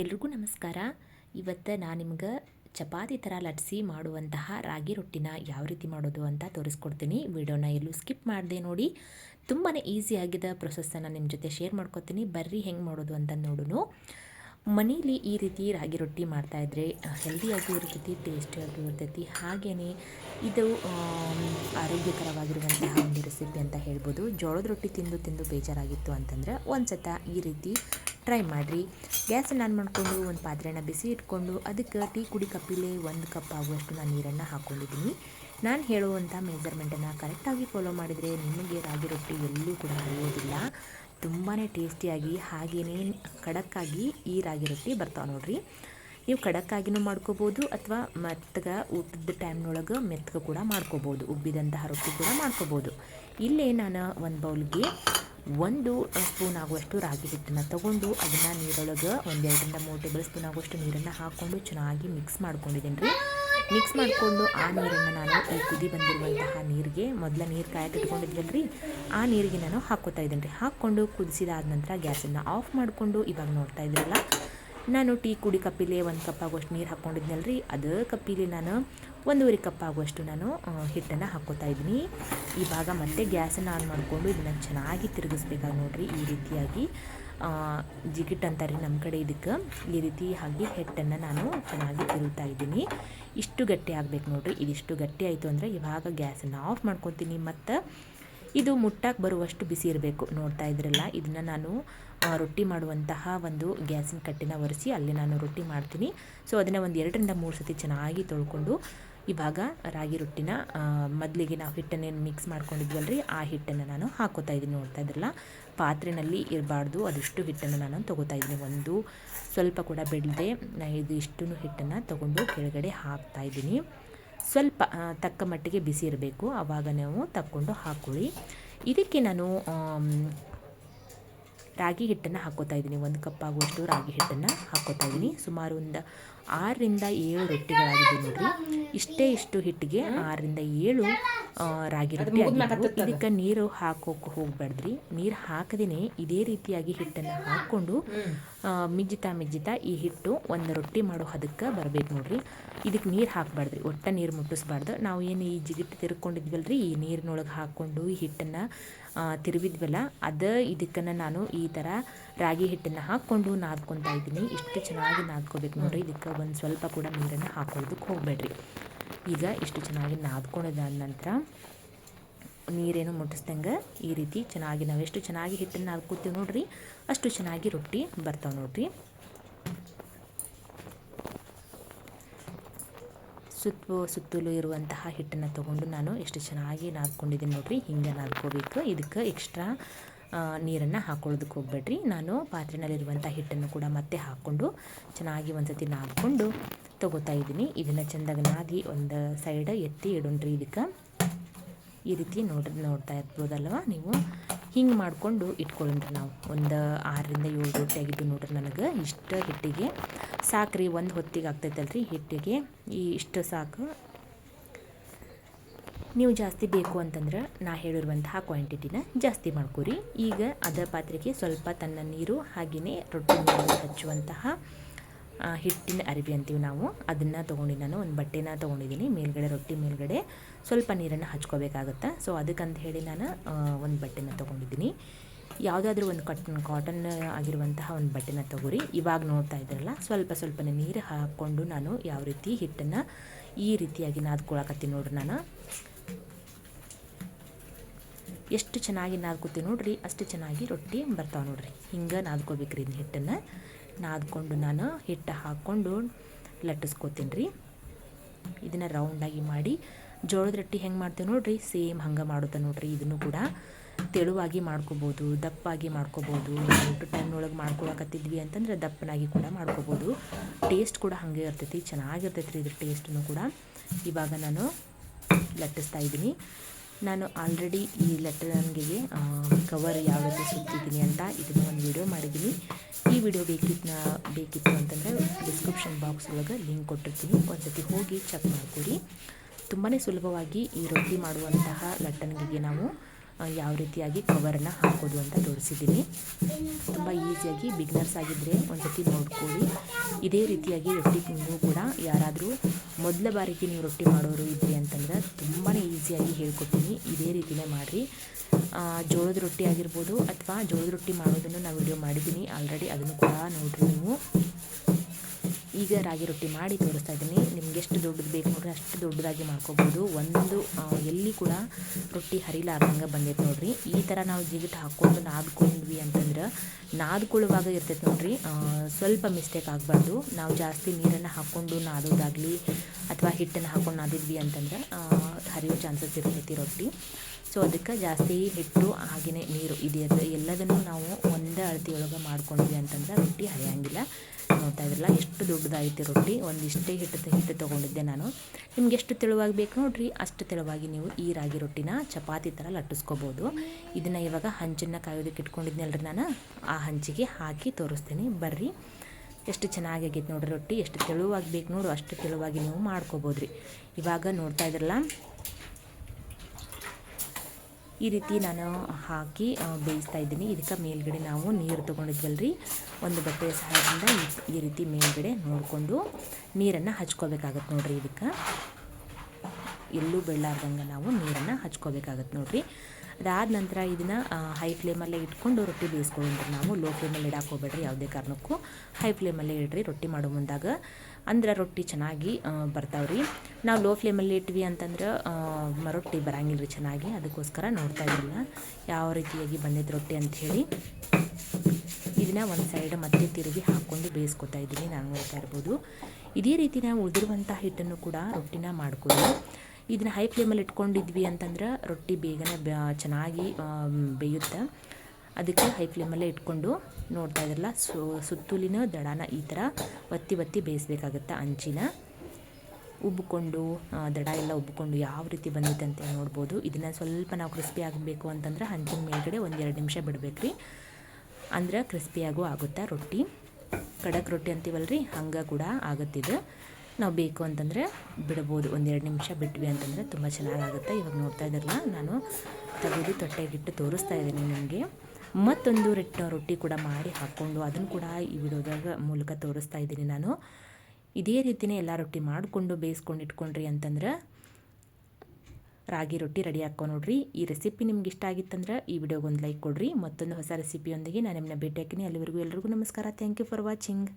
ಎಲ್ರಿಗೂ ನಮಸ್ಕಾರ. ಇವತ್ತು ನಾನು ನಿಮ್ಗೆ ಚಪಾತಿ ಥರ ಲಟ್ಸಿ ಮಾಡುವಂತಹ ರಾಗಿ ರೊಟ್ಟಿನ ಯಾವ ರೀತಿ ಮಾಡೋದು ಅಂತ ತೋರಿಸ್ಕೊಡ್ತೀನಿ. ವಿಡಿಯೋನ ಎಲ್ಲೂ ಸ್ಕಿಪ್ ಮಾಡಿದೆ ನೋಡಿ. ತುಂಬಾ ಈಸಿಯಾಗಿದ್ದ ಪ್ರೊಸೆಸ್ಸನ್ನು ನಿಮ್ಮ ಜೊತೆ ಶೇರ್ ಮಾಡ್ಕೊತೀನಿ. ಬರ್ರಿ ಹೆಂಗೆ ಮಾಡೋದು ಅಂತ ನೋಡೋಣ ಮನೇಲಿ ಈ ರೀತಿ ರಾಗಿ ರೊಟ್ಟಿ ಮಾಡ್ತಾಯಿದ್ರೆ ಹೆಲ್ದಿಯಾಗಿ ಇರ್ತೈತಿ ಟೇಸ್ಟಿಯಾಗಿ ಇರ್ತೈತಿ. ಹಾಗೆಯೇ ಇದು ಆರೋಗ್ಯಕರವಾಗಿರುವಂತಹ ಒಂದು ರೆಸಿಪಿ ಅಂತ ಹೇಳ್ಬೋದು. ಜೋಳದ ರೊಟ್ಟಿ ತಿಂದು ತಿಂದು ಬೇಜಾರಾಗಿತ್ತು ಅಂತಂದ್ರೆ ಒಂದು ಸತ ಈ ರೀತಿ ಟ್ರೈ ಮಾಡಿರಿ. ಗ್ಯಾಸನ್ನು ಆನ್ ಮಾಡಿಕೊಂಡು ಒಂದು ಪಾತ್ರೆನ ಬಿಸಿ ಇಟ್ಕೊಂಡು ಅದಕ್ಕೆ ಟೀ ಕುಡಿ ಕಪ್ಪಿಲೆ ಒಂದು ಕಪ್ ಆಗುವಷ್ಟು ನಾನು ನೀರನ್ನು ಹಾಕ್ಕೊಂಡಿದ್ದೀನಿ ನಾನು ಹೇಳುವಂಥ ಮೆಜರ್ಮೆಂಟನ್ನು ಕರೆಕ್ಟಾಗಿ ಫಾಲೋ ಮಾಡಿದರೆ ನಿಮಗೆ ರಾಗಿ ರೊಟ್ಟಿ ಎಲ್ಲೂ ಕೂಡ ಹರಿಯೋದಿಲ್ಲ ತುಂಬಾ ಟೇಸ್ಟಿಯಾಗಿ ಹಾಗೆಯೇ ಖಡಕ್ಕಾಗಿ ಈ ರಾಗಿ ರೊಟ್ಟಿ ಬರ್ತಾವೆ ನೋಡ್ರಿ. ನೀವು ಖಡಕ್ಕಾಗಿನೂ ಮಾಡ್ಕೋಬೋದು ಅಥವಾ ಮೆತ್ತಗ ಊಟದ ಟೈಮ್ನೊಳಗೆ ಮೆತ್ತಗೆ ಕೂಡ ಮಾಡ್ಕೋಬೋದು. ಉಬ್ಬಿದಂತಹ ರೊಟ್ಟಿ ಕೂಡ ಮಾಡ್ಕೋಬೋದು. ಇಲ್ಲೇ ನಾನು ಒಂದು ಬೌಲ್ಗೆ ಒಂದು ಸ್ಪೂನ್ ಆಗುವಷ್ಟು ರಾಗಿ ಹಿಟ್ಟನ್ನು ತಗೊಂಡು ಅದನ್ನು ನೀರೊಳಗೆ ಒಂದೆರಡರಿಂದ ಮೂರು ಟೇಬಲ್ ಸ್ಪೂನ್ ಆಗುವಷ್ಟು ನೀರನ್ನು ಹಾಕ್ಕೊಂಡು ಚೆನ್ನಾಗಿ ಮಿಕ್ಸ್ ಮಾಡ್ಕೊಂಡಿದ್ದೀನಿ ರೀ ಮಿಕ್ಸ್ ಮಾಡಿಕೊಂಡು ಆ ನೀರನ್ನು ನಾನು ಈ ಕುದಿ ಬಂದಿರುವಂತಹ ನೀರಿಗೆ ಮೊದಲ ನೀರು ಕಾಯಕ್ಕೆ ಇಟ್ಕೊಂಡಿದ್ವಲ್ಲ ರೀ ಆ ನೀರಿಗೆ ನಾನು ಹಾಕ್ಕೋತಾ ಇದ್ದೀನಿ ರೀ ಹಾಕ್ಕೊಂಡು ಕುದಿಸಿದಾದ ನಂತರ ಗ್ಯಾಸನ್ನು ಆಫ್ ಮಾಡಿಕೊಂಡು ಇವಾಗ ನೋಡ್ತಾ ಇದ್ದೀರಲ್ಲ ನಾನು ಟೀ ಕುಡಿ ಕಪ್ಪಿಲೆ ಒಂದು ಕಪ್ ಆಗುವಷ್ಟು ನೀರು ಹಾಕ್ಕೊಂಡಿದ್ನಲ್ಲ ರೀ ಅದೇ ಕಪ್ಪಿಲಿ ನಾನು ಒಂದೂವರೆ ಕಪ್ ಆಗುವಷ್ಟು ನಾನು ಹಿಟ್ಟನ್ನು ಹಾಕ್ಕೋತಾ ಇದ್ದೀನಿ. ಇವಾಗ ಮತ್ತೆ ಗ್ಯಾಸನ್ನು ಆನ್ ಮಾಡಿಕೊಂಡು ಇದನ್ನು ಚೆನ್ನಾಗಿ ತಿರುಗಿಸ್ಬೇಕಾಗಿ ನೋಡಿರಿ ಈ ರೀತಿಯಾಗಿ. ಜಿಗಿಟ್ ಅಂತಾರೆ ನಮ್ಮ ಕಡೆ ಇದಕ್ಕೆ. ಈ ರೀತಿ ಹಾಗೆ ಹಿಟ್ಟನ್ನು ನಾನು ಚೆನ್ನಾಗಿ ತಿರುಗ್ತಾ ಇದ್ದೀನಿ. ಇಷ್ಟು ಗಟ್ಟಿ ಆಗಬೇಕು ನೋಡ್ರಿ. ಇದಿಷ್ಟು ಗಟ್ಟಿ ಆಯಿತು ಅಂದರೆ ಇವಾಗ ಗ್ಯಾಸನ್ನು ಆಫ್ ಮಾಡ್ಕೊತೀನಿ. ಮತ್ತು ಇದು ಮುಟ್ಟಾಗಿ ಬರುವಷ್ಟು ಬಿಸಿ ಇರಬೇಕು. ನೋಡ್ತಾ ಇದ್ರಲ್ಲ, ಇದನ್ನು ನಾನು ರೊಟ್ಟಿ ಮಾಡುವಂತಹ ಒಂದು ಗ್ಯಾಸಿನ ಕಟ್ಟಿನ ಒರೆಸಿ ಅಲ್ಲಿ ನಾನು ರೊಟ್ಟಿ ಮಾಡ್ತೀನಿ. ಸೊ ಅದನ್ನು ಒಂದು ಎರಡರಿಂದ ಮೂರು ಸತಿ ಚೆನ್ನಾಗಿ ತೊಳ್ಕೊಂಡು ಇವಾಗ ರಾಗಿ ರೊಟ್ಟಿನ ಮೊದಲಿಗೆ ನಾವು ಹಿಟ್ಟನ್ನೇನು ಮಿಕ್ಸ್ ಮಾಡ್ಕೊಂಡಿದ್ವಲ್ಲ ರೀ ಆ ಹಿಟ್ಟನ್ನು ನಾನು ಹಾಕೋತಾ ಇದ್ದೀನಿ. ನೋಡ್ತಾ ಇದ್ರಲ್ಲ ಪಾತ್ರೆನಲ್ಲಿ ಇರಬಾರ್ದು. ಅದಿಷ್ಟು ಹಿಟ್ಟನ್ನು ನಾನು ತೊಗೋತಾ ಇದ್ದೀನಿ. ಒಂದು ಸ್ವಲ್ಪ ಕೂಡ ಬಿಡದೆ ಇದು ಇಷ್ಟು ಹಿಟ್ಟನ್ನು ತೊಗೊಂಡು ಕೆಳಗಡೆ ಹಾಕ್ತಾ ಇದ್ದೀನಿ. ಸ್ವಲ್ಪ ತಕ್ಕ ಮಟ್ಟಿಗೆ ಬಿಸಿ ಇರಬೇಕು. ಆವಾಗ ನಾವು ತಕ್ಕೊಂಡು ಹಾಕ್ಕೊಳ್ಳಿ ಇದಕ್ಕೆ ನಾನು ರಾಗಿ ಹಿಟ್ಟನ್ನು ಹಾಕ್ಕೋತಾ ಇದ್ದೀನಿ. ಒಂದು ಕಪ್ ಆಗುವಷ್ಟು ರಾಗಿ ಹಿಟ್ಟನ್ನು ಹಾಕ್ಕೋತಾ ಇದ್ದೀನಿ. ಸುಮಾರು ಒಂದು ಆರರಿಂದ ಏಳು ರೊಟ್ಟಿಗಳಾಗಿದೆ ನೋಡ್ರಿ. ಇಷ್ಟೇ ಇಷ್ಟು ಹಿಟ್ಟಿಗೆ ಆರರಿಂದ ಏಳು ರಾಗಿ ರೊಟ್ಟಿ ಇದಕ್ಕೆ ನೀರು ಹಾಕೋಕೆ ಹೋಗ್ಬಾರ್ದ್ರಿ ನೀರು ಹಾಕದೇ ಇದೇ ರೀತಿಯಾಗಿ ಹಿಟ್ಟನ್ನು ಹಾಕ್ಕೊಂಡು ಮಿಜ್ಜಿತಾ ಮಿಜ್ಜಿತಾ ಈ ಹಿಟ್ಟು ಒಂದು ರೊಟ್ಟಿ ಮಾಡೋ ಹದಕ್ಕೆ ಬರಬೇಕು ನೋಡ್ರಿ. ಇದಕ್ಕೆ ನೀರು ಹಾಕಬಾರ್ದ್ರಿ, ಒಟ್ಟ ನೀರು ಮುಟ್ಟಿಸ್ಬಾರ್ದು. ನಾವು ಏನು ಈ ಜಿಗಿಟ್ಟು ತಿರ್ಕೊಂಡಿದ್ವಲ್ರಿ, ಈ ನೀರಿನೊಳಗೆ ಹಾಕ್ಕೊಂಡು ಈ ಹಿಟ್ಟನ್ನು ತಿರುವಿದ್ವಲ್ಲ, ಅದು ಇದಕ್ಕನ್ನು ನಾನು ಈ ಥರ ರಾಗಿ ಹಿಟ್ಟನ್ನು ಹಾಕ್ಕೊಂಡು ನಾದ್ಕೊತಾ ಇದ್ದೀನಿ. ಇಷ್ಟು ಚೆನ್ನಾಗಿ ನಾದ್ಕೋಬೇಕು ನೋಡ್ರಿ. ಇದಕ್ಕೆ ಒಂದು ಸ್ವಲ್ಪ ಕೂಡ ನೀರನ್ನು ಹಾಕೊಳ್ಳೋದಕ್ಕೆ ಹೋಗಬೇಡ್ರಿ. ಈಗ ಇಷ್ಟು ಚೆನ್ನಾಗಿ ನಾದ್ಕೊಂಡಿದ್ದಾದ ನಂತರ ನೀರೇನು ಮುಟ್ಟಿಸ್ದಂಗೆ ಈ ರೀತಿ ಚೆನ್ನಾಗಿ ನಾವು ಎಷ್ಟು ಚೆನ್ನಾಗಿ ಹಿಟ್ಟನ್ನು ನಾದ್ಕೋತೀವಿ ನೋಡ್ರಿ, ಅಷ್ಟು ಚೆನ್ನಾಗಿ ರೊಟ್ಟಿ ಬರ್ತಾವೆ ನೋಡ್ರಿ. ಸುತ್ತು ಸುತ್ತಲೂ ಇರುವಂತಹ ಹಿಟ್ಟನ್ನು ತೊಗೊಂಡು ನಾನು ಎಷ್ಟು ಚೆನ್ನಾಗಿ ನಾದ್ಕೊಂಡಿದ್ದೀನಿ ನೋಡ್ರಿ, ಹಿಂಗೆ ನಾದ್ಕೋಬೇಕು. ಇದಕ್ಕೆ ಎಕ್ಸ್ಟ್ರಾ ನೀರನ್ನು ಹಾಕೊಳ್ಳೋದಕ್ಕೆ ಹೋಗ್ಬೇಡ್ರಿ. ನಾನು ಪಾತ್ರೆನಲ್ಲಿರುವಂಥ ಹಿಟ್ಟನ್ನು ಕೂಡ ಮತ್ತೆ ಹಾಕ್ಕೊಂಡು ಚೆನ್ನಾಗಿ ಒಂದ್ಸತಿ ನಾದ್ಕೊಂಡು ತೊಗೋತಾ ಇದ್ದೀನಿ ಇದನ್ನು ಚೆಂದಾಗಿ ನಾದಿ ಒಂದು ಸೈಡ್ ಎತ್ತಿ ಇಡೋಣ್ರಿ ಇದಕ್ಕೆ. ಈ ರೀತಿ ನೋಡ್ರಿ, ನೋಡ್ತಾ ಇರ್ಬೋದಲ್ವ? ನೀವು ಹಿಂಗೆ ಮಾಡಿಕೊಂಡು ಇಟ್ಕೊಳ್ಳೋಣ್ರಿ ನಾವು. ಒಂದು ಆರರಿಂದ ಏಳು ರೊಟ್ಟಿ ಆಗಿದ್ದು ನೋಡ್ರಿ ನನಗೆ, ಇಷ್ಟು ಹಿಟ್ಟಿಗೆ. ಸಾಕ್ರಿ, ಒಂದು ಹೊತ್ತಿಗೆ ಆಗ್ತೈತಲ್ರಿ ಹಿಟ್ಟಿಗೆ. ಈ ಇಷ್ಟು ಸಾಕು. ನೀವು ಜಾಸ್ತಿ ಬೇಕು ಅಂತಂದ್ರೆ ನಾ ಹೇಳಿರುವಂತಹ ಕ್ವಾಂಟಿಟಿನ ಜಾಸ್ತಿ ಮಾಡ್ಕೋರಿ. ಈಗ ಅದರ ಪಾತ್ರೆಗೆ ಸ್ವಲ್ಪ ತನ್ನ ನೀರು ಹಾಗೆಯೇ ರೊಟ್ಟಿ ಹಚ್ಚುವಂತಹ ಹಿಟ್ಟಿನ ಅರಿವಿ ಅಂತೀವಿ ನಾವು. ಅದನ್ನು ತೊಗೊಂಡು ನಾನು ಒಂದು ಬಟ್ಟೆನ ತೊಗೊಂಡಿದ್ದೀನಿ ಮೇಲ್ಗಡೆ ರೊಟ್ಟಿ ಮೇಲ್ಗಡೆ ಸ್ವಲ್ಪ ನೀರನ್ನು ಹಚ್ಕೋಬೇಕಾಗತ್ತೆ. ಸೊ ಅದಕ್ಕಂತ ಹೇಳಿ ನಾನು ಒಂದು ಬಟ್ಟೆನ ತೊಗೊಂಡಿದ್ದೀನಿ ಯಾವುದಾದ್ರೂ ಒಂದು ಕಟ್ ಕಾಟನ್ ಆಗಿರುವಂತಹ ಒಂದು ಬಟ್ಟೆನ ತೊಗೊರಿ. ಇವಾಗ ನೋಡ್ತಾ ಇದ್ರಲ್ಲ, ಸ್ವಲ್ಪ ಸ್ವಲ್ಪನೇ ನೀರು ಹಾಕ್ಕೊಂಡು ನಾನು ಯಾವ ರೀತಿ ಹಿಟ್ಟನ್ನು ಈ ರೀತಿಯಾಗಿ ನಾದ್ಕೊಳಕತ್ತೀನಿ ನೋಡ್ರಿ ನಾನು. ಎಷ್ಟು ಚೆನ್ನಾಗಿ ನಾದ್ಕೋತೀವಿ ನೋಡ್ರಿ, ಅಷ್ಟು ಚೆನ್ನಾಗಿ ರೊಟ್ಟಿ ಬರ್ತಾವೆ ನೋಡ್ರಿ. ಹಿಂಗೆ ನಾದ್ಕೋಬೇಕ್ರಿ ಇದನ್ನ ಹಿಟ್ಟನ್ನು. ನಾದ್ಕೊಂಡು ನಾನು ಹಿಟ್ಟು ಹಾಕ್ಕೊಂಡು ಲಟ್ಟಿಸ್ಕೋತೀನಿ ರೀ. ಇದನ್ನು ರೌಂಡಾಗಿ ಮಾಡಿ ಜೋಳದ ರೊಟ್ಟಿ ಹೆಂಗೆ ಮಾಡ್ತೇವೆ ನೋಡ್ರಿ? ಸೇಮ್ ಹಂಗೆ ಮಾಡುತ್ತೆ ನೋಡ್ರಿ ಇದನ್ನು ಕೂಡ. ತೆಳುವಾಗಿ ಮಾಡ್ಕೋಬೋದು, ದಪ್ಪಾಗಿ ಮಾಡ್ಕೋಬೋದು. ಟೈಮ್ ಟೈಮ್ನೊಳಗೆ ಮಾಡ್ಕೊಳಕತ್ತಿದ್ವಿ ಅಂತಂದ್ರೆ ದಪ್ಪನಾಗಿ ಕೂಡ ಮಾಡ್ಕೋಬೋದು. ಟೇಸ್ಟ್ ಕೂಡ ಹಾಗೆ ಇರ್ತೈತಿ ಚೆನ್ನಾಗಿರ್ತೈತಿ ರೀ ಇದ್ರ ಟೇಸ್ಟನ್ನು ಕೂಡ. ಇವಾಗ ನಾನು ಲಟ್ಟಿಸ್ತಾ ಇದ್ದೀನಿ. ನಾನು ಆಲ್ರೆಡಿ ಈ ಲಟ್ಟಣಿಗೆ ಕವರ್ ಯಾವ ರೀತಿ ಸುತ್ತಿದ್ದೀನಿ ಅಂತ ಇದನ್ನು ಒಂದು ವಿಡಿಯೋ ಮಾಡಿದ್ದೀನಿ. ಈ ವಿಡಿಯೋ ಬೇಕಿತ್ತು ಬೇಕಿತ್ತು ಅಂತಂದರೆ ಡಿಸ್ಕ್ರಿಪ್ಷನ್ ಬಾಕ್ಸ್ ಒಳಗೆ ಲಿಂಕ್ ಕೊಟ್ಟಿರ್ತೀನಿ. ಒಂದ್ಸತಿ ಹೋಗಿ ಚೆಕ್ ಮಾಡ್ಕೊಡಿ. ತುಂಬಾ ಸುಲಭವಾಗಿ ಈ ರೊಟ್ಟಿ ಮಾಡುವಂತಹ ಲಟ್ಟಣಿಗೆ ನಾವು ಯಾವ ರೀತಿಯಾಗಿ ಕವರನ್ನು ಹಾಕೋದು ಅಂತ ತೋರಿಸಿದ್ದೀನಿ. ತುಂಬ ಈಸಿಯಾಗಿ ಬಿಗ್ನರ್ಸ್ ಆಗಿದ್ದರೆ ಒಂದ್ಸತಿ ನೋಡ್ಕೊಳ್ಳಿ. ಇದೇ ರೀತಿಯಾಗಿ ರೊಟ್ಟಿ ಕೂಡ ಯಾರಾದರೂ ಮೊದಲ ಬಾರಿಗೆ ನೀವು ರೊಟ್ಟಿ ಮಾಡೋರು ಇದ್ರಿ ಅಂತಂದ್ರೆ ತುಂಬಾ ಈಸಿಯಾಗಿ ಹೇಳ್ಕೊಡ್ತೀನಿ. ಇದೇ ರೀತಿನೇ ಮಾಡಿರಿ. ಜೋಳದ ರೊಟ್ಟಿ ಆಗಿರ್ಬೋದು ಅಥವಾ ಜೋಳದ ರೊಟ್ಟಿ ಮಾಡೋದನ್ನು ನಾನು ವಿಡಿಯೋ ಮಾಡಿದ್ದೀನಿ. ಆಲ್ರೆಡಿ ಅದನ್ನು ಕೂಡ ನೋಡಿರಿ ನೀವು. ಈಗ ರಾಗಿ ರೊಟ್ಟಿ ಮಾಡಿ ತೋರಿಸ್ತಾ ಇದ್ದೀನಿ. ನಿಮ್ಗೆ ಎಷ್ಟು ದೊಡ್ಡದು ಬೇಕು ನೋಡ್ರಿ, ಅಷ್ಟು ದೊಡ್ಡದಾಗಿ ಮಾಡ್ಕೋಬೋದು. ಒಂದು ಎಲ್ಲಿ ಕೂಡ ರೊಟ್ಟಿ ಹರಿಲಾರ್ದಂಗೆ ಬಂದೈತೆ ನೋಡ್ರಿ. ಈ ಥರ ನಾವು ಜಿಗಿಟ್ ಹಾಕ್ಕೊಂಡು ನಾದ್ಕೊಂಡ್ವಿ ಅಂತಂದ್ರೆ ನಾದ್ಕೊಳ್ಳುವಾಗ ಇರ್ತೈತೆ ನೋಡ್ರಿ. ಸ್ವಲ್ಪ ಮಿಸ್ಟೇಕ್ ಆಗಬಾರ್ದು. ನಾವು ಜಾಸ್ತಿ ನೀರನ್ನು ಹಾಕ್ಕೊಂಡು ನಾದೋದಾಗಲಿ ಅಥವಾ ಹಿಟ್ಟನ್ನು ಹಾಕ್ಕೊಂಡು ನಾದಿದ್ವಿ ಅಂತಂದ್ರೆ ಹರಿಯೋ ಚಾನ್ಸಸ್ ಇರ್ತೈತಿ ರೊಟ್ಟಿ. ಸೊ ಅದಕ್ಕೆ ಜಾಸ್ತಿ ಹಿಟ್ಟು ಹಾಗೆಯೇ ನೀರು ಇದೆ ಎಲ್ಲದನ್ನು ನಾವು ಒಂದೇ ಅಳತೆಯೊಳಗೆ ಮಾಡ್ಕೊಂಡ್ವಿ ಅಂತಂದ್ರೆ ರೊಟ್ಟಿ ಹರಿಯಂಗಿಲ್ಲ. ನೋಡ್ತಾ ಇದ್ರಲ್ಲ, ಎಷ್ಟು ದೊಡ್ಡದಾಗಿತ್ತು ರೊಟ್ಟಿ. ಒಂದಿಷ್ಟೇ ಹಿಟ್ಟು ಹಿಟ್ಟು ತೊಗೊಂಡಿದ್ದೆ ನಾನು. ನಿಮ್ಗೆ ಎಷ್ಟು ತೆಳುವಾಗಿ ಬೇಕು ನೋಡ್ರಿ, ಅಷ್ಟು ತೆಳುವಾಗಿ ನೀವು ಈ ರಾಗಿ ರೊಟ್ಟಿನ, ಚಪಾತಿ ಥರ ಲಟ್ಟಿಸ್ಕೋಬೋದು. ಇದನ್ನು ಇವಾಗ ಹಂಚನ್ನು ಕಾಯೋದಕ್ಕೆ ಇಟ್ಕೊಂಡಿದ್ನಲ್ರಿ ನಾನು. ಆ ಹಂಚಿಗೆ ಹಾಕಿ ತೋರಿಸ್ತೀನಿ. ಬರ್ರಿ. ಎಷ್ಟು ಚೆನ್ನಾಗಿ ಆಗೈತೆ ನೋಡ್ರಿ ರೊಟ್ಟಿ. ಎಷ್ಟು ತೆಳುವಾಗಿ ಬೇಕು ನೋಡು, ಅಷ್ಟು ತೆಳುವಾಗಿ ನೀವು ಮಾಡ್ಕೋಬೋದ್ರಿ. ಇವಾಗ ನೋಡ್ತಾ ಇದ್ರಲ್ಲ ಈ ರೀತಿ ನಾನು ಹಾಕಿ ಬೇಯಿಸ್ತಾ ಇದ್ದೀನಿ. ಇದಕ್ಕೆ ಮೇಲ್ಗಡೆ ನಾವು ನೀರು ತೊಗೊಂಡಿದ್ವಲ್ರಿ? ಒಂದು ಬಟ್ಟೆಯ ಸಹಾಯದಿಂದ ಈ- ರೀತಿ ಮೇಲ್ಗಡೆ ನೋಡಿಕೊಂಡು ನೀರನ್ನು ಹಚ್ಕೋಬೇಕಾಗತ್ತೆ ನೋಡ್ರಿ ಇದಕ್ಕೆ. ಎಲ್ಲೂ ಬೆಳ್ಳಾರ್ದಂಗೆ ನಾವು ನೀರನ್ನು ಹಚ್ಕೋಬೇಕಾಗತ್ತೆ ನೋಡ್ರಿ. ಅದಾದ ನಂತರ ಇದನ್ನು ಹೈ ಫ್ಲೇಮಲ್ಲೇ ಇಟ್ಕೊಂಡು ರೊಟ್ಟಿ ಬೇಯಿಸ್ಕೊಳ್ಳೋಣ ನಾವು. ಲೋ ಫ್ಲೇಮಲ್ಲಿ ಇಡಕ್ಕೆ ಹೋಗ್ಬೇಡ್ರಿ ಯಾವುದೇ ಕಾರಣಕ್ಕೂ. ಹೈ ಫ್ಲೇಮಲ್ಲೇ ಇಡ್ರಿ, ರೊಟ್ಟಿ ಮಾಡೋ ಮುಂದಾಗ. ಅಂದ್ರೆ ರೊಟ್ಟಿ ಚೆನ್ನಾಗಿ ಬರ್ತಾವ್ರಿ. ನಾವು ಲೋ ಫ್ಲೇಮಲ್ಲಿ ಇಟ್ವಿ ಅಂತಂದ್ರೆ ರೊಟ್ಟಿ ಬರಂಗಿಲ್ಲ ರೀ ಚೆನ್ನಾಗಿ. ಅದಕ್ಕೋಸ್ಕರ ನೋಡ್ತಾ ಇದ್ದಿಲ್ಲ ಯಾವ ರೀತಿಯಾಗಿ ಬಂದಿದ್ದು ರೊಟ್ಟಿ ಅಂಥೇಳಿ ಇದನ್ನ ಒಂದು ಸೈಡ್ ಮತ್ತೆ ತಿರುಗಿ ಹಾಕ್ಕೊಂಡು ಬೇಯಿಸ್ಕೊತಾ ಇದ್ದೀನಿ ನಾನು ನೋಡ್ತಾ ಇರ್ಬೋದು. ಇದೇ ರೀತಿ ನಾವು ಉಳಿದಿರುವಂಥ ಹಿಟ್ಟನ್ನು ಕೂಡ ರೊಟ್ಟಿನ ಮಾಡ್ಕೊಳ್ಳಿ ಇದನ್ನ ಹೈ ಫ್ಲೇಮಲ್ಲಿ ಇಟ್ಕೊಂಡಿದ್ವಿ ಅಂತಂದ್ರೆ ರೊಟ್ಟಿ ಬೇಗನೆ ಚೆನ್ನಾಗಿ ಬೇಯುತ್ತೆ. ಅದಕ್ಕೆ ಹೈ ಫ್ಲೇಮಲ್ಲೇ ಇಟ್ಕೊಂಡು ನೋಡ್ತಾ ಇದ್ರಲ್ಲ ಸುತ್ತಲಿನ ದಡಾನ ಈ ಥರ ಒತ್ತಿ ಒತ್ತಿ ಬೇಯಿಸ್ಬೇಕಾಗತ್ತೆ ಅಂಚಿನ. ಉಬ್ಬಿಕೊಂಡು ದಡ ಎಲ್ಲ ಉಬ್ಬಿಕೊಂಡು ಯಾವ ರೀತಿ ಬಂದಿದೆ ಅಂತ ನೋಡ್ಬೋದು. ಇದನ್ನು ಸ್ವಲ್ಪ ನಾವು ಕ್ರಿಸ್ಪಿ ಆಗಬೇಕು ಅಂತಂದ್ರೆ ಹಂಚಿನ ಮೇಲ್ಗಡೆ ಒಂದು ಎರಡು ನಿಮಿಷ ರೀ ಅಂದ್ರೆ ಕ್ರಿಸ್ಪಿಯಾಗೂ ಆಗುತ್ತೆ ರೊಟ್ಟಿ. ಖಡಕ್ ರೊಟ್ಟಿ ಅಂತೀವಲ್ರಿ, ಹಂಗೆ ಕೂಡ ಆಗುತ್ತಿದೆ ನಾವು ಬೇಕು ಅಂತಂದರೆ ಬಿಡ್ಬೋದು, ಒಂದೆರಡು ನಿಮಿಷ ಬಿಟ್ವಿ ಅಂತಂದರೆ ತುಂಬ ಚೆನ್ನಾಗಾಗುತ್ತೆ ಇವಾಗ ನೋಡ್ತಾ ಇದ್ರಲ್ಲ. ನಾನು ತೆಗೆದು ತೊಟ್ಟೆಗಿಟ್ಟು ತೋರಿಸ್ತಾ ಇದ್ದೀನಿ ನಿಮಗೆ. ಮತ್ತೊಂದು ರೆಟ್ಟ ರೊಟ್ಟಿ ಕೂಡ ಮಾಡಿ ಹಾಕ್ಕೊಂಡು ಅದನ್ನು ಕೂಡ ಈ ವಿಡಿಯೋದಾಗ ಮೂಲಕ ತೋರಿಸ್ತಾ ಇದ್ದೀನಿ ನಾನು. ಇದೇ ರೀತಿಯೇ ಎಲ್ಲ ರೊಟ್ಟಿ ಮಾಡಿಕೊಂಡು ಬೇಯಿಸ್ಕೊಂಡು ಇಟ್ಕೊಂಡ್ರಿ ಅಂತಂದ್ರೆ ರಾಗಿ ರೊಟ್ಟಿ ರೆಡಿ ಹಾಕೋ ನೋಡ್ರಿ. ಈ ರೆಸಿಪಿ ನಿಮ್ಗೆ ಇಷ್ಟ ಆಗಿತ್ತಂದ್ರೆ ಈ ವಿಡಿಯೋಗೊಂದು ಲೈಕ್ ಕೊಡ್ರಿ. ಮತ್ತೊಂದು ಹೊಸ ರೆಸಿಪಿಯೊಂದಿಗೆ ನಾನು ನಿಮ್ಮನ್ನ ಭೇಟಿ ಹಾಕಿನಿ ಅಲ್ಲಿವರೆಗೂ ಎಲ್ರಿಗೂ ನಮಸ್ಕಾರ. Thank you for watching